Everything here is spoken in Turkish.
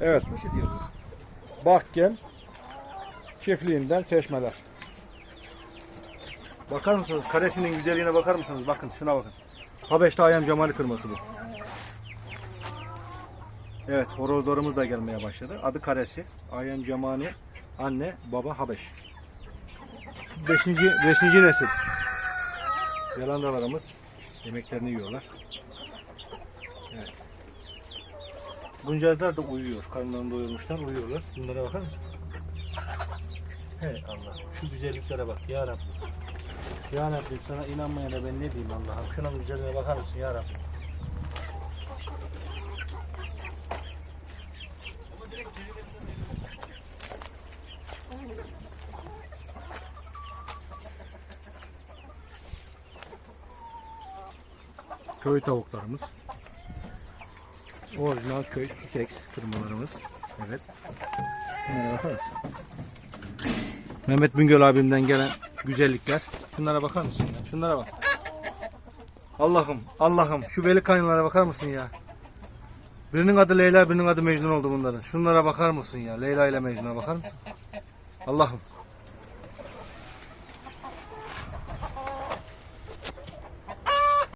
Evet. Bu diyor. Bak gel. Çiftliğinden seçmeler. Bakar mısınız? Karesinin güzelliğine bakar mısınız? Bakın şuna bakın. Habeş'te Ayam Cemali kırması bu. Evet horozlarımız da gelmeye başladı. Adı Karesi. Ayam Cemali. Anne, baba Habeş. Beşinci, beşinci nesil. Yalandalarımız yemeklerini yiyorlar. Evet. Buncazlar da uyuyor. Karnlarını doyurmuşlar, uyuyorlar. Bunlara bakar mısın? Hey Allah. Şu güzelliklere bak ya Rabbim. Ya Rabbim sana inanmayana ben ne diyeyim Allah'ım. Şuna güzelliğine bakar mısın ya Rabbim? Köy tavuklarımız. Orijinal köy çiçek kırmalarımız. Evet. Mısın? Mehmet Bingöl abimden gelen güzellikler. Şunlara bakar mısın ya? Şunlara bak. Allah'ım, Allah'ım şu veli kaynlara bakar mısın ya? Birinin adı Leyla, birinin adı Mecnun oldu bunların. Şunlara bakar mısın ya? Leyla ile Mecnun'a bakar mısın? Allah'ım.